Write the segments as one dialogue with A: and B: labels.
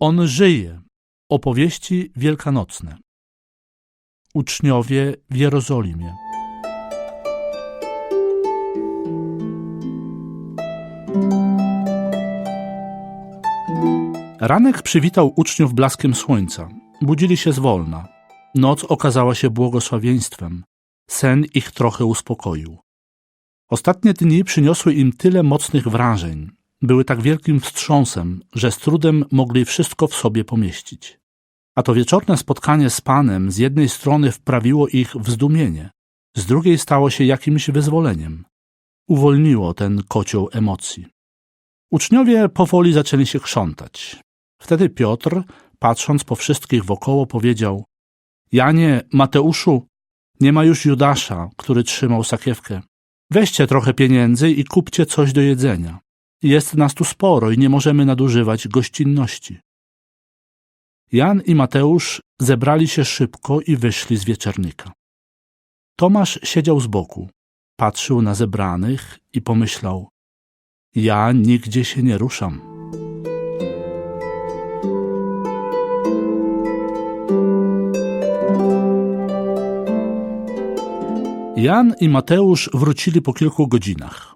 A: On żyje. Opowieści wielkanocne. Uczniowie w Jerozolimie. Ranek przywitał uczniów blaskiem słońca. Budzili się zwolna. Noc okazała się błogosławieństwem. Sen ich trochę uspokoił. Ostatnie dni przyniosły im tyle mocnych wrażeń, były tak wielkim wstrząsem, że z trudem mogli wszystko w sobie pomieścić. A to wieczorne spotkanie z Panem z jednej strony wprawiło ich w zdumienie, z drugiej stało się jakimś wyzwoleniem. Uwolniło ten kocioł emocji. Uczniowie powoli zaczęli się krzątać. Wtedy Piotr, patrząc po wszystkich wokoło, powiedział Janie, Mateuszu, nie ma już Judasza, który trzymał sakiewkę. Weźcie trochę pieniędzy i kupcie coś do jedzenia. Jest nas tu sporo i nie możemy nadużywać gościnności. Jan i Mateusz zebrali się szybko i wyszli z wieczernika. Tomasz siedział z boku, patrzył na zebranych i pomyślał: Ja nigdzie się nie ruszam. Jan i Mateusz wrócili po kilku godzinach.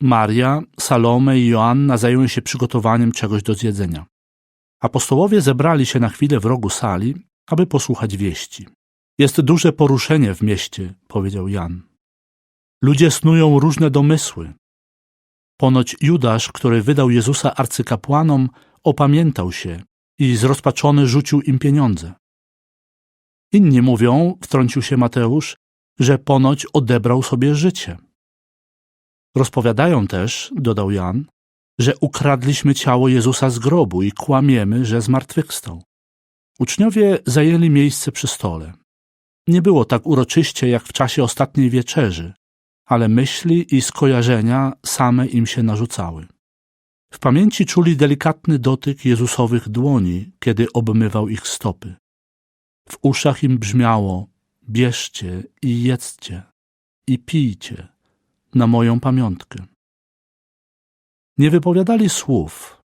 A: Maria, Salome i Joanna zajęły się przygotowaniem czegoś do zjedzenia. Apostołowie zebrali się na chwilę w rogu sali, aby posłuchać wieści. Jest duże poruszenie w mieście, powiedział Jan. Ludzie snują różne domysły. Ponoć Judasz, który wydał Jezusa arcykapłanom, opamiętał się i zrozpaczony rzucił im pieniądze. Inni mówią, wtrącił się Mateusz, że ponoć odebrał sobie życie. Rozpowiadają też, dodał Jan, że ukradliśmy ciało Jezusa z grobu i kłamiemy, że zmartwychwstał. Uczniowie zajęli miejsce przy stole. Nie było tak uroczyście jak w czasie ostatniej wieczerzy, ale myśli i skojarzenia same im się narzucały. W pamięci czuli delikatny dotyk Jezusowych dłoni, kiedy obmywał ich stopy. W uszach im brzmiało: Bierzcie i jedzcie, i pijcie na moją pamiątkę. Nie wypowiadali słów,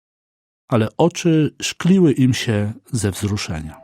A: ale oczy szkliły im się ze wzruszenia.